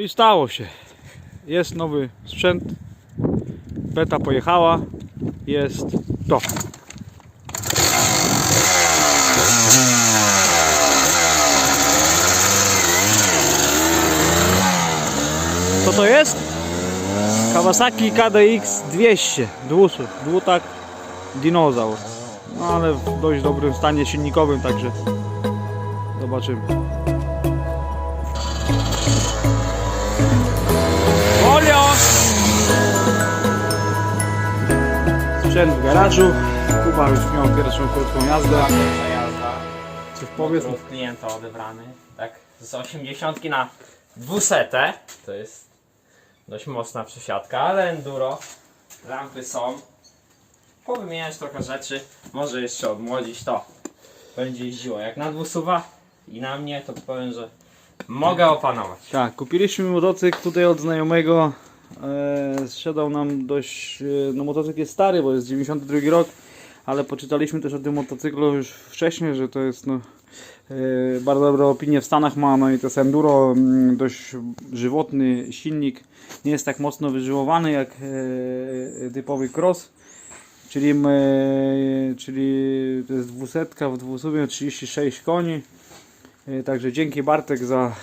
i stało się. Jest nowy sprzęt. Beta pojechała. Jest to. Co to jest? Kawasaki KDX 200 dwusów, dwutak dinozaur. No ale w dość dobrym stanie silnikowym, także zobaczymy. Sprzęt w garażu. Kuba już miał pierwszą krótką jazdę. Pierwsza jazda. Coś powiedz? Od klienta odebrany. Tak, z 80 na 200. To jest dość mocna przesiadka, ale enduro. Lampy są. Powymieniać trochę rzeczy. Może jeszcze odmłodzić to. Będzie jeździło jak na dwusuwa i na mnie, to powiem, że mogę opanować. Tak, kupiliśmy motocykl tutaj od znajomego. E, sprzedał nam dość. E, no, motocykl jest stary, bo jest 92 rok, ale poczytaliśmy też o tym motocyklu już wcześniej, że to jest no, e, bardzo dobre opinie w Stanach ma. No i to jest enduro, mm, dość żywotny silnik. Nie jest tak mocno wyżyłowany jak typowy cross. Czyli, czyli to jest 200 w 200 36 koni. E, Także dzięki Bartek za,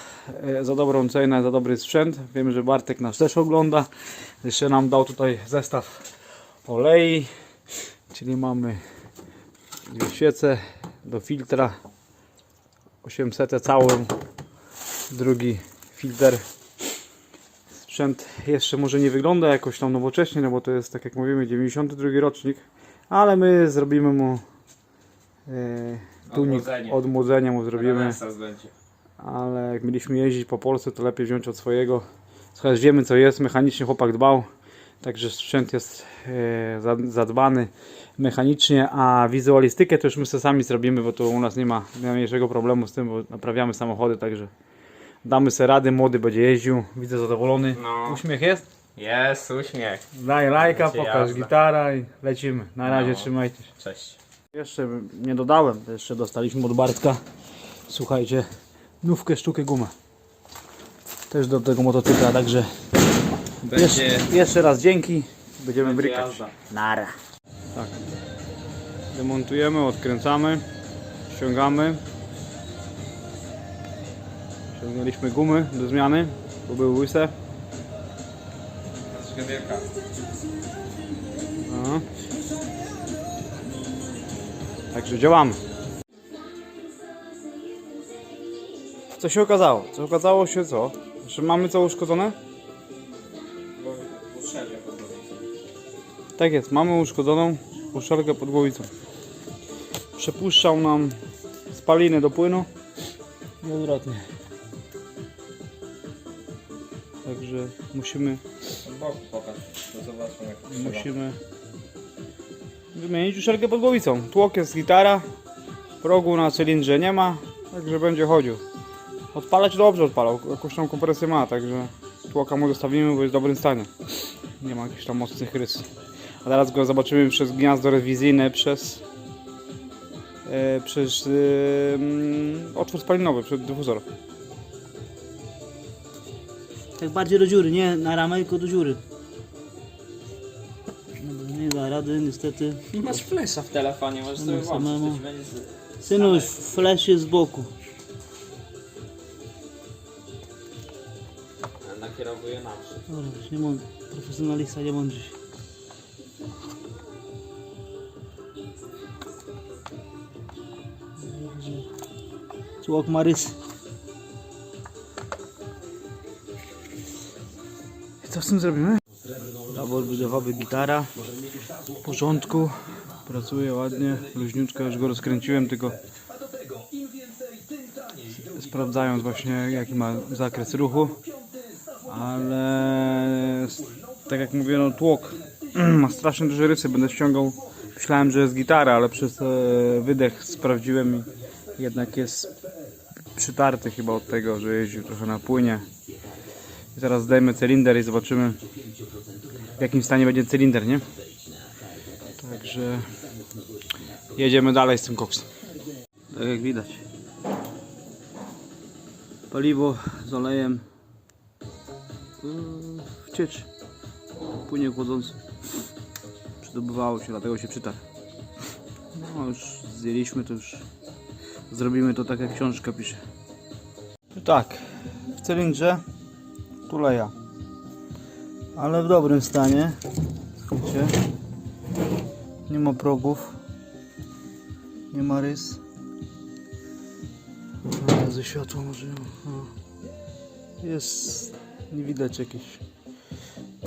e, za dobrą cenę, za dobry sprzęt. Wiem, że Bartek nas też ogląda. Jeszcze nam dał tutaj zestaw olei, czyli mamy dwie świece do filtra 800 całą, drugi filtr. Sprzęt jeszcze może nie wygląda jakoś tam nowocześnie, no bo to jest tak jak mówimy 92 rocznik, ale my zrobimy mu e, tunik, Odmłodzenie. odmłodzenie mu zrobimy Renesans będzie. ale jak mieliśmy jeździć po Polsce, to lepiej wziąć od swojego. Słuchaj, wiemy co jest, mechanicznie chłopak dbał, także sprzęt jest e, za- zadbany mechanicznie, a wizualistykę to już my sobie sami zrobimy, bo to u nas nie ma najmniejszego problemu z tym, bo naprawiamy samochody, także damy sobie rady, młody będzie jeździł, widzę zadowolony. No. Uśmiech jest? Jest uśmiech. Daj lajka, Będzie pokaż jazda. gitara i lecimy. Na razie No. trzymajcie się. Cześć. Jeszcze nie dodałem, to jeszcze dostaliśmy od Bartka. Słuchajcie, nówkę sztukę gumę. Też do tego motocykla, także jeszcze, jeszcze raz dzięki. Będziemy będzie brykać. jazda. Nara. Tak. Demontujemy, odkręcamy, ściągamy. Ściągnęliśmy gumy do zmiany, bo były łyse. wielka. No. Także działamy. Co się okazało? Co okazało się co? Że mamy co uszkodzone? Uszczelnia podobnie. Tak jest, mamy uszkodzoną uszczelkę pod głowicą. Przepuszczał nam spaliny do płynu i odwrotnie. Także musimy, Od boku pokaż. To zobaczmy jak musimy wymienić uszczelkę pod głowicą. Tłok jest gitara, progu na cylindrze nie ma, także będzie chodził. Odpalać dobrze odpalał, jakąś tam kompresję ma, także tłoka mu zostawimy, bo jest w dobrym stanie. Nie ma jakichś tam mocnych rys. A teraz go zobaczymy przez gniazdo rewizyjne, przez e, przez e, mm, otwór spalinowy, przed dyfuzor. Tak bardziej do dziury, nie na ramę, tylko do dziury. Nie rady, niestety. Masz flesza w telefonie, możesz sobie No, włączyć. samemu. To ci będzie z... Synuś, flash jest z boku. Nakierowuję na przód. Dobra, już nie mądrze. Profesjonalista nie mądrzy się. Tłok ma rysy. I co z tym zrobimy? Tabor budowowy gitara. W porządku. Pracuje ładnie, luźniutko, już go rozkręciłem, tylko sprawdzając właśnie jaki ma zakres ruchu. Ale tak jak mówię, no tłok ma strasznie duże rysy, będę ściągał. Myślałem, że jest gitara, ale przez e, wydech sprawdziłem i jednak jest przytarty chyba od tego, że jeździł trochę na płynie. I Zaraz zdejmę cylinder i zobaczymy w jakim stanie będzie cylinder, nie? Także jedziemy dalej z tym koksem. Tak jak widać. Paliwo z olejem w cieczy. Płynie chłodzący. Przydobywało się, dlatego się przytarł. No już zjęliśmy to już. Zrobimy to tak jak książka pisze. Tak, w cylindrze tuleja. Ale w dobrym stanie. Słuchajcie. Nie ma progów. Nie ma rys. Ale ze światła może. Jest. Nie widać jakiegoś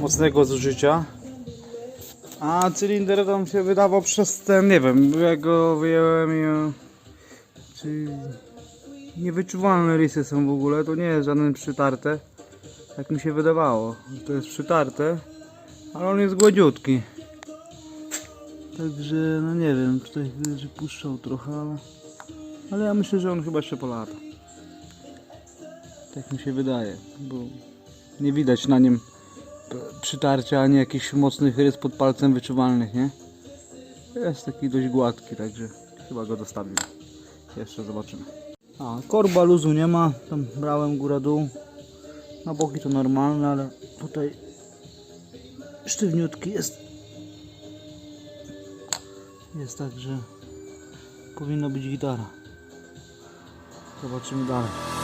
mocnego zużycia. A cylinder tam się wydawał przez ten, nie wiem, jak go wyjąłem i... e, Czy... Niewyczuwalne rysy są w ogóle, to nie jest żaden przytarte. Tak mi się wydawało, że to jest przytarte. Ale on jest gładziutki. Także, no nie wiem, tutaj widać, że puszczał trochę, ale... Ale ja myślę, że on chyba jeszcze polata. Tak mi się wydaje, bo nie widać na nim przytarcia ani jakichś mocnych rys pod palcem wyczuwalnych, nie? Jest taki dość gładki, także chyba go dostawimy. Jeszcze zobaczymy. A, korba luzu nie ma, tam brałem góra dół. Na boki to normalne, ale tutaj sztywniutki jest. Jest tak, że powinna być gitara. Zobaczymy dalej.